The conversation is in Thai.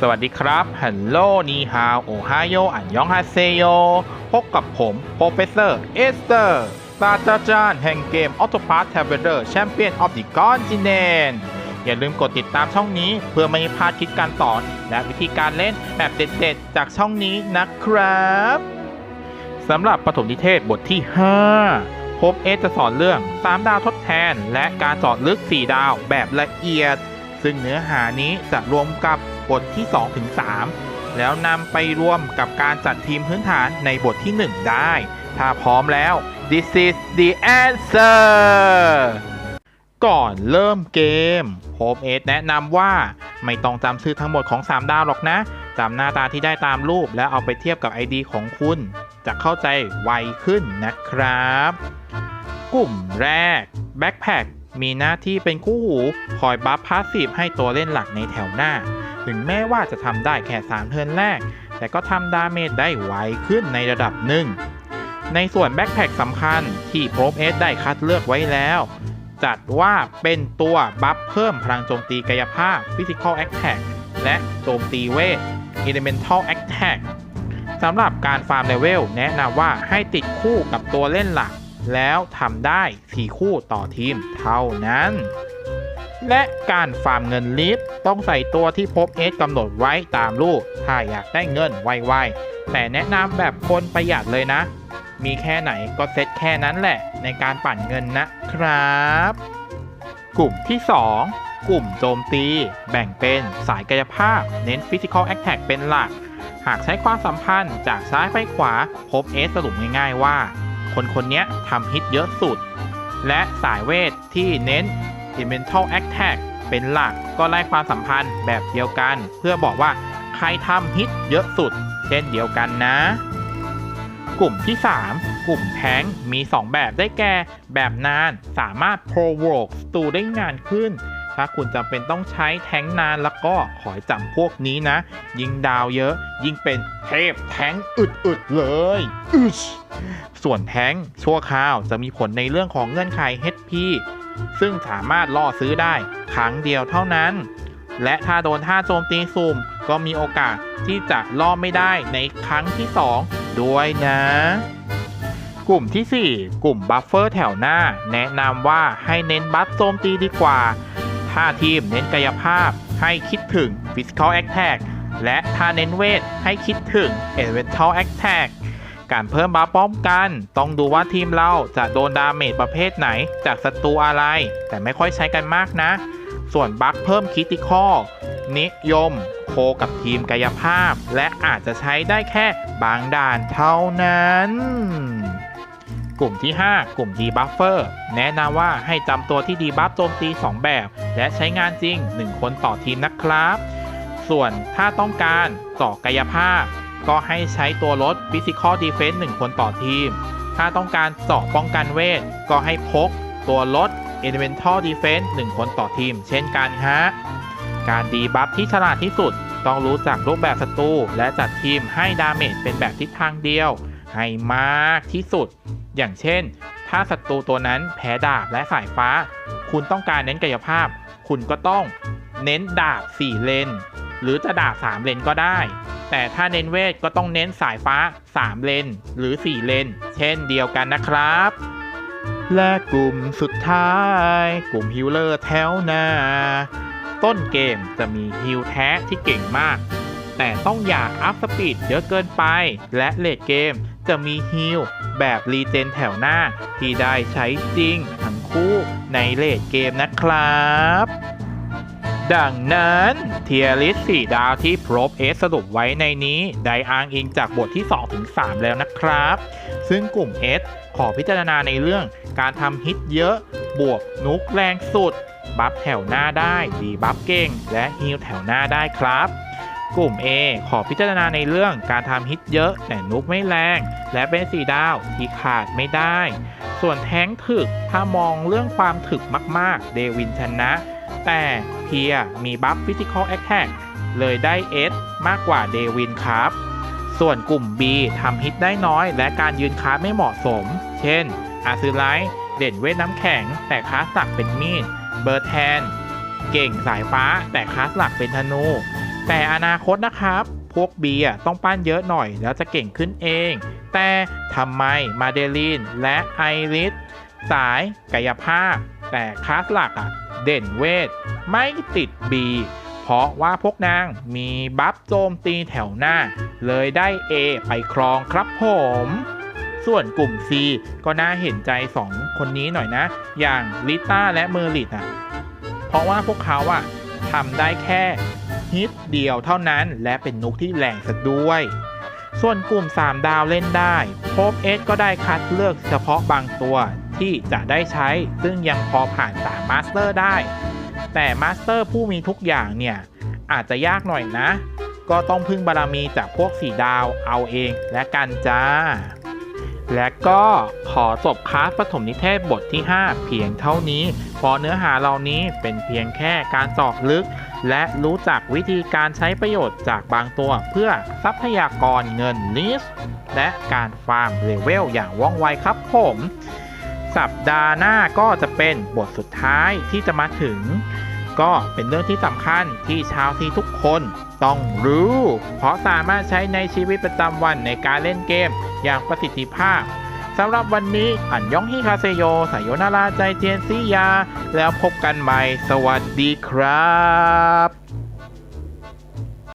สวัสดีครับฮัลโหลนีฮาวโอไฮโออันยองฮาเซโย พบกับผมโปรเฟสเซอร์ เอสเตอร์ศาสตราจารย์แห่งเกม a u t o p a t h Traveler Champion of the Continent อย่าลืมกดติดตามช่องนี้เพื่อไม่พลาดคลิปการสอน และวิธีการเล่นแบบเด็ดๆ จากช่องนี้นะครับสำหรับปฐมนิเทศบทที่ 5 พบเอสจะสอนเรื่อง 3 ดาวทดแทน และการเจาะลึก 4 ดาวแบบละเอียด ซึ่งเนื้อหานี้จะรวมกับ บทที่2ถึง3แล้วนำไปรวมกับการจัดทีมพื้นฐานในบทที่ 1 ได้ ถ้าพร้อมแล้ว this is the answer ก่อนเริ่มเกมโฮมเอสแนะนำว่าไม่ต้องจำชื่อทั้งหมดของ 3 ดาวหรอกนะจำหน้าตาที่ได้ตามรูปแล้วเอาไปเทียบกับ ID ของคุณ จะเข้าใจไวขึ้นนะครับ กลุ่มแรก Backpack มีหน้าที่เป็นคู่หู คอยบัฟพาสซีฟให้ตัวเล่นหลักในแถวหน้า ถึงแม้ว่าจะทำได้แค่ 3 เทิร์นแรก แต่ก็ทำดาเมจได้ไวขึ้นในระดับหนึ่ง ในส่วนแบ็คแพคสำคัญที่โปรเอสได้คัดเลือกไว้แล้ว จัดว่าเป็นตัวบัฟเพิ่มพลังโจมตีกายภาพ Physical Attack และโจมตีเวท Elemental Attack สำหรับการฟาร์มเลเวลแนะนำว่าให้ติดคู่กับตัวเล่นหลัก แล้วทำได้ 4 คู่ต่อทีมเท่านั้น และการฟาร์มเงินลิฟต์ต้องใส่ตัวที่พบเอสกำหนดไว้ตามรูปถ้าอยากได้เงินไวๆ แต่แนะนำแบบคนประหยัดเลยนะ มีแค่ไหนก็เซ็ตแค่นั้นแหละ ในการปั่นเงินนะครับ กลุ่มที่ 2 กลุ่มโจมตี แบ่งเป็นสายกายภาพ เน้น Physical Attack เป็นหลัก หากใช้ความสัมพันธ์จากซ้ายไปขวา พบเอสสรุปง่ายๆว่า คนคนนี้ทำฮิตเยอะสุด และสายเวทที่เน้น Elemental Attack เป็นหลักก็ไล่ความสัมพันธ์แบบเดียวกัน เพื่อบอกว่าใครทำฮิตเยอะสุด เช่นเดียวกันนะ กลุ่มที่ 3 กลุ่มแท้งมี 2 แบบได้แก่แบบนานสามารถ provoke สตูได้งานขึ้น ถ้าคุณจำเป็นต้องใช้แท้งนานแล้วก็ขอให้จำพวกนี้นะ ยิงดาวเยอะ ยิ่งเป็นเทพแท้งอึดๆเลยอึชส่วนแท้งชั่วคราวจะมีผลในเรื่องของเงื่อนไข HP ซึ่งสามารถล่อซื้อได้ครั้งเดียวเท่านั้น และถ้าโดนท่าโจมตีสุ่มก็มีโอกาสที่จะล่อไม่ได้ในครั้งที่ 2 ด้วยนะ กลุ่มทีสี่ 4 กลุ่มบัฟเฟอร์แถวหน้า แนะนำว่าให้เน้นบัฟโจมตีดีกว่า ถ้าทีมเน้นกายภาพให้คิดถึง Physical Attack และถ้าเน้นเวทให้คิดถึง Elemental Attack การเพิ่มบัฟป้องกัน ต้องดูว่าทีมเราจะโดนดาเมจประเภทไหน จากศัตรูอะไร แต่ไม่ค่อยใช้กันมากนะ ส่วนบัฟเพิ่มคิติคอนิยม โคกับทีมกายภาพ และอาจจะใช้ได้แค่บางด่านเท่านั้น กลุ่มที่ 5 กลุ่มดีบัฟเฟอร์แนะนำว่าให้จำตัวที่ดีบัฟโจมตี 2 แบบ และใช้งานจริง 1 คนต่อทีมนะครับ ส่วนถ้าต้องการต่อกายภาพ ก็ให้ใช้ตัวลด Physical Defense 1 คนต่อทีม ถ้าต้องการเจาะป้องกันเวท ก็ให้พกตัวลด Elemental Defense 1 คนต่อทีม เช่นกันฮะ การดีบัฟที่ฉลาดที่สุด ต้องรู้จักรูปแบบศัตรูและจัดทีมให้ดาเมจเป็นแบบทิศทางเดียว ให้มากที่สุด อย่างเช่น ถ้าศัตรูตัวนั้นแพ้ดาบและสายฟ้า คุณต้องการเน้นกายภาพ คุณก็ต้องเน้นดาบ 4 เลน หรือจะดาบ 3 เลนก็ได้ แต่ถ้าเน้นเวทก็ต้องเน้นสายฟ้า 3 เลน หรือ 4 เลน เช่นเดียวกันนะครับ และกลุ่มสุดท้าย กลุ่มฮิลเลอร์แถวหน้า ต้นเกมจะมีฮิลแท้ที่เก่งมาก แต่ต้องอย่าอัพสปีดเยอะเกินไป และเลดเกมจะมีฮิลแบบรีเจนแถวหน้าที่ได้ใช้จริงทั้งคู่ในเลดเกมนะครับ ดังนั้นเทียริส4ดาวที่โปรเอสสรุปไว้ในนี้ ได้อ้างอิงจากบทที่2-3แล้วนะครับ ซึ่งกลุ่ม S ขอพิจารณาในเรื่องการทำฮิตเยอะ บวกนุกแรงสุด บัฟแถวหน้าได้ ดีบัฟเก่ง และฮิลแถวหน้าได้ครับ กลุ่ม A ขอพิจารณาในเรื่องการทำฮิตเยอะ แต่นุกไม่แรง และเป็นสีดาวที่ขาดไม่ได้ ส่วนแท้งถึกถ้ามองเรื่องความถึกมากๆ เดวินชนะ แต่เพียมีบัฟ Physical Attack เลยได้ S มากกว่าเดวินครับ ส่วนกลุ่ม B ทำฮิตได้น้อยและการยืนคาไม่เหมาะสม เช่น อาซ l ไลท์เด่นเวทน้ำแข็ง แต่คลาสหลักเป็นมีด เบอร์แทน เก่งสายฟ้าแต่คลาสหลักเป็นธนู แต่อนาคตนะครับ พวกบีต้องปั้นเยอะหน่อยแล้วจะเก่งขึ้นเอง แต่ทำไมมาเดลีนและไอริสสายกายภาพ แต่คลาสหลักอะ เด่นเวท ไม่ติดบี เพราะว่าพวกนางมีบัฟโจมตีแถวหน้า เลยได้ A ไปครองครับผม ส่วนกลุ่ม C ก็น่าเห็นใจ 2 คนนี้หน่อยนะ อย่างลิต้าและเมอร์ลิตอะ เพราะว่าพวกเขาอะทำได้แค่ฮิตเดียวเท่านั้นและเป็นนุกที่แรงสักด้วย ส่วนกลุ่ม 3 ดาวเล่นได้โพบเอสก็ได้คัดเลือกเฉพาะบางตัวที่จะได้ใช้ ซึ่งยังพอผ่านสามาสเตอร์ได้ แต่มาสเตอร์ผู้มีทุกอย่างเนี่ย อาจจะยากหน่อยนะ ก็ต้องพึ่งบารมีจากพวกสีดาวเอาเองและกันจ้า และก็ขอจบคลาสปฐมนิเทศบทที่ 5 เพียงเท่านี้เพราะเนื้อหาเหล่านี้เป็นเพียงแค่การเจาะลึก และรู้จักวิธีการใช้ประโยชน์จากบางตัวเพื่อทรัพยากรเงินลิสและการฟาร์มเลเวลอย่างว่องไวครับผม สัปดาห์หน้าก็จะเป็นบทสุดท้ายที่จะมาถึง ก็เป็นเรื่องที่สำคัญที่ชาวทีทุกคนต้องรู้ เพราะสามารถใช้ในชีวิตประจำวันในการเล่นเกมอย่างประสิทธิภาพสำหรับวันนี้อันยองฮิคาเซโยสายโยนาราใจเจียนซียา แล้วพบกันใหม่ สวัสดีครับ